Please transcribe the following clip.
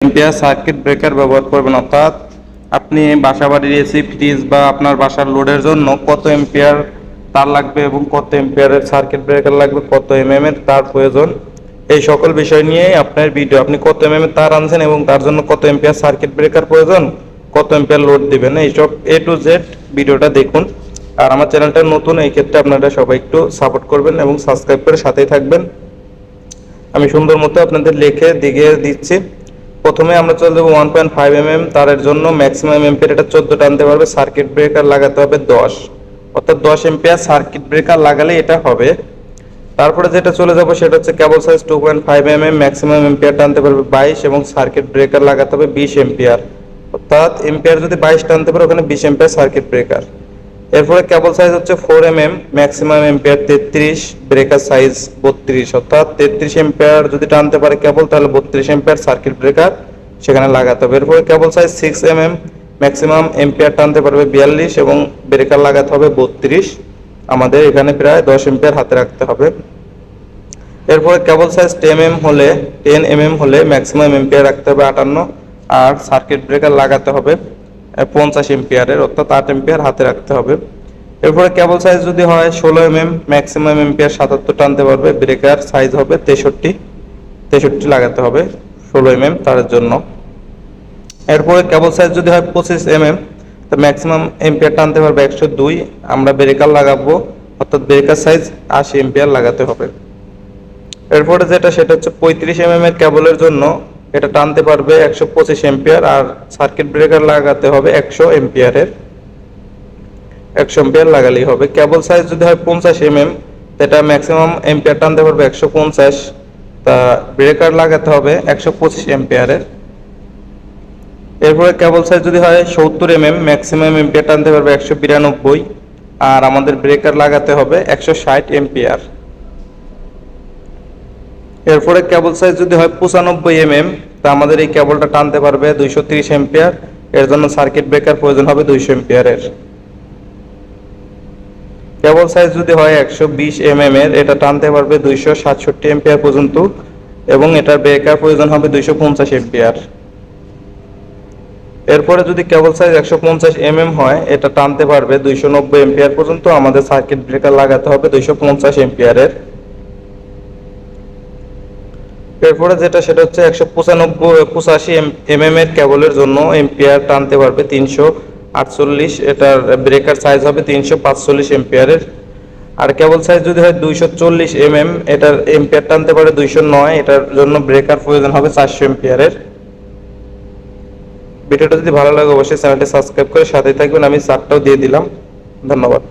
Ampere circuit breaker ব্যবহার করবেন, অর্থাৎ আপনি বাসা বাড়ির এসি ফ্রিজ বা আপনার বাসার লোডের জন্য কত এম্পিয়ার তার লাগবে এবং কত এম্পিয়ারের সার্কিট ব্রেকার লাগবে, কত এমএম এর তার প্রয়োজন, এই সকল বিষয় নিয়েই আপনার ভিডিও আপনি কত এমএম এর তার আনছেন এবং তার জন্য কত এম্পিয়ার সার্কিট ব্রেকার প্রয়োজন, কত এম্পিয়ার লোড দিবেন এইসব এ টু জেড ভিডিওটা দেখুন। আর আমার চ্যানেলটা নতুন, এই ক্ষেত্রে আপনারা সবাই একটু সাপোর্ট করবেন এবং সাবস্ক্রাইব করে সাথেই থাকবেন। আমি সুন্দর মতো আপনাদের লিখে দিকে দিচ্ছি। প্রথমে আমরা চলে যাব one point five M M তারের জন্য ম্যাক্সিমাম এম্পিয়ার এটা চোদ্দ টানতে পারবে সার্কিট ব্রেকার লাগাতে হবে দশ। অর্থাৎ দশ এম্পিয়ার সার্কিট ব্রেকার লাগালে এটা হবে। তারপরে যেটা চলে যাব সেটা হচ্ছে cable size two point five M M maximum ampere টানতে পারবে বাইশ এবং সার্কিট ব্রেকার লাগাতে হবে বিশ এম্পিয়ার অর্থাৎ এম্পিয়ার যদি বাইশ টানতে পারে, ওখানে বিশ এম্পিয়ার সার্কিট ব্রেকার এরপরে কেবল সাইজ হচ্ছে four M M maximum ampere তেত্রিশ ব্রেকার সাইজ বত্রিশ। অর্থাৎ তেত্রিশ এম্পিয়ার যদি টানতে পারে কেবল, তাহলে বত্রিশ এম্পিয়ার সার্কিট ব্রেকার সেখানে লাগাতে হবে। এরপরে cable size six M M maximum ampere টানতে পারবে বিয়াল্লিশ এবং ব্রেকার লাগাতে হবে বত্রিশ। আমাদের এখানে প্রায় দশ এম্পিয়ার হাতে রাখতে হবে। এরপরে কেবল সাইজ টেন এম হলে টেন এম এম হলে ম্যাক্সিমাম এম্পিয়ার রাখতে হবে আটান্ন। আর সার্কিট ব্রেকার লাগাতে হবে। পঞ্চাশ এম্পিয়ারের অর্থাৎ আট এম্পিয়ার হাতে রাখতে হবে। এরপরে কেবল সাইজ যদি হয় ষোলো এম এম ম্যাক্সিমাম এম্পিয়ার সাতাত্তর টানতে পারবে ব্রেকার সাইজ হবে তেষট্টি তেষট্টি লাগাতে হবে ষোলো এম এম তার জন্য। এরপরে কেবল সাইজ যদি হয় পঁচিশ এম এম তো ম্যাক্সিমাম এম্পিয়ার টানতে পারবে একশো দুই, আমরা ব্রেকার লাগাবো, অর্থাৎ ব্রেকার সাইজ আশি এম্পিয়ার লাগাতে হবে। এরপরে যেটা, সেটা হচ্ছে পঁয়ত্রিশ এম এর কেবলের জন্য এটা টানতে পারবে একশো পঁচিশ এম্পিয়ার আর সার্কিট ব্রেকার লাগাতে হবে একশো এম্পিয়ারের একশো এম্পিয়ার লাগালেই হবে। কেবল সাইজ যদি হয় পঞ্চাশ এম এম এটা ম্যাক্সিমাম এম্পিয়ার টানতে পারবে একশো পঞ্চাশ। তা ব্রেকার লাগাতে হবে একশো পঁচিশ এম্পিয়ারের এরপরে কেবল সাইজ যদি হয় সত্তর এম এম ম্যাক্সিমাম এম্পিয়ার টানতে পারবে একশো বিরানব্বই। আর আমাদের ব্রেকার লাগাতে হবে একশো ষাট এম্পিয়ার এরপরে কেবল সাইজ যদি হয় পঁচানব্বই এম এম তা আমাদের এই কেবলটা টানতে পারবে দুইশো তিরিশ এম্পিয়ার এর জন্য সার্কিট ব্রেকার প্রয়োজন হবে দুইশো এম্পিয়ারের কেবল সাইজ যদি হয় একশো বিশ এম এম এর, এটা টানতে পারবে দুইশো সাতষট্টি এম্পিয়ার পর্যন্ত এবং এটার ব্রেকার প্রয়োজন হবে দুইশো পঞ্চাশ এম্পিয়ার এরপরে যদি কেবল সাইজ একশো পঞ্চাশ এম এম হয়, এটা টানতে পারবে দুইশো নব্বই এম্পিয়ার পর্যন্ত। আমাদের সার্কিট ব্রেকার লাগাতে হবে দুইশো পঞ্চাশ এম্পিয়ারের এরপরে যেটা, সেটা হচ্ছে একশো পঁচানব্বই পঁচাশি এম এম এর কেবলের জন্য এম্পিয়ার টানতে পারবে তিনশো আটচল্লিশ। এটার ব্রেকার সাইজ হবে তিনশো পাঁচচল্লিশ এম্পিয়ারের আর কেবল সাইজ যদি হয় দুইশো চল্লিশ এম এম এটার এম্পিয়ার টানতে পারে দুইশো নয়। এটার জন্য ব্রেকার প্রয়োজন হবে চারশো এম্পিয়ারের ভিডিওটা যদি ভালো লাগে, অবশ্যই চ্যানেলটি সাবস্ক্রাইব করে সাথেই থাকবেন। আমি চারটাও দিয়ে দিলাম। ধন্যবাদ।